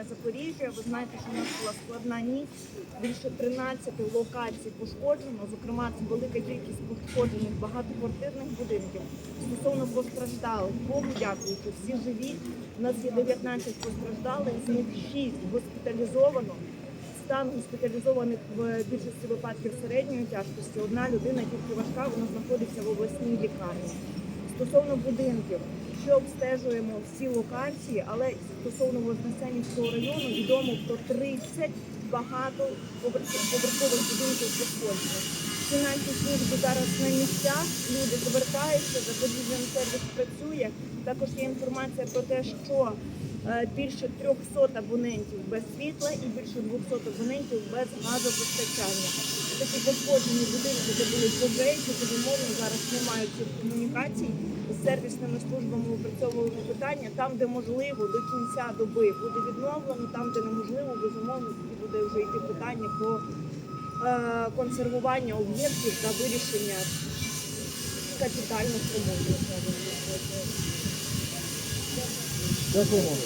для Запоріжжя. Ви знаєте, що у нас була складна ніч. Більше 13 локацій пошкоджено. Зокрема, це велика кількість пошкоджених багатоквартирних будинків. Стосовно постраждалих, Богу дякуючи, всі живі. У нас є 19 постраждалих, з них 6 госпіталізовано. Стан госпіталізованих в більшості випадків середньої тяжкості. Одна людина тільки важка, вона знаходиться в обласній лікарні. Стосовно будинків, ще обстежуємо всі локації, але стосовно Вознесенівського району відомо про 30 багато поверхових будинків пошкоджених. Наші служби зараз на місцях, люди звертаються, запобіжний сервіс працює. Також є інформація про те, що е, більше 300 абонентів без світла і більше 200 абонентів без газопостачання. Такі пошкоджені будинки, де були пожежі, безумовно, зараз немає цих комунікацій. З сервісними службами опрацьовуємо питання там, де можливо до кінця доби буде відновлено, там, де неможливо, безумовно, буде вже йти питання про е, консервування об'єктів та вирішення капітальних ремонтів. Дякуємо.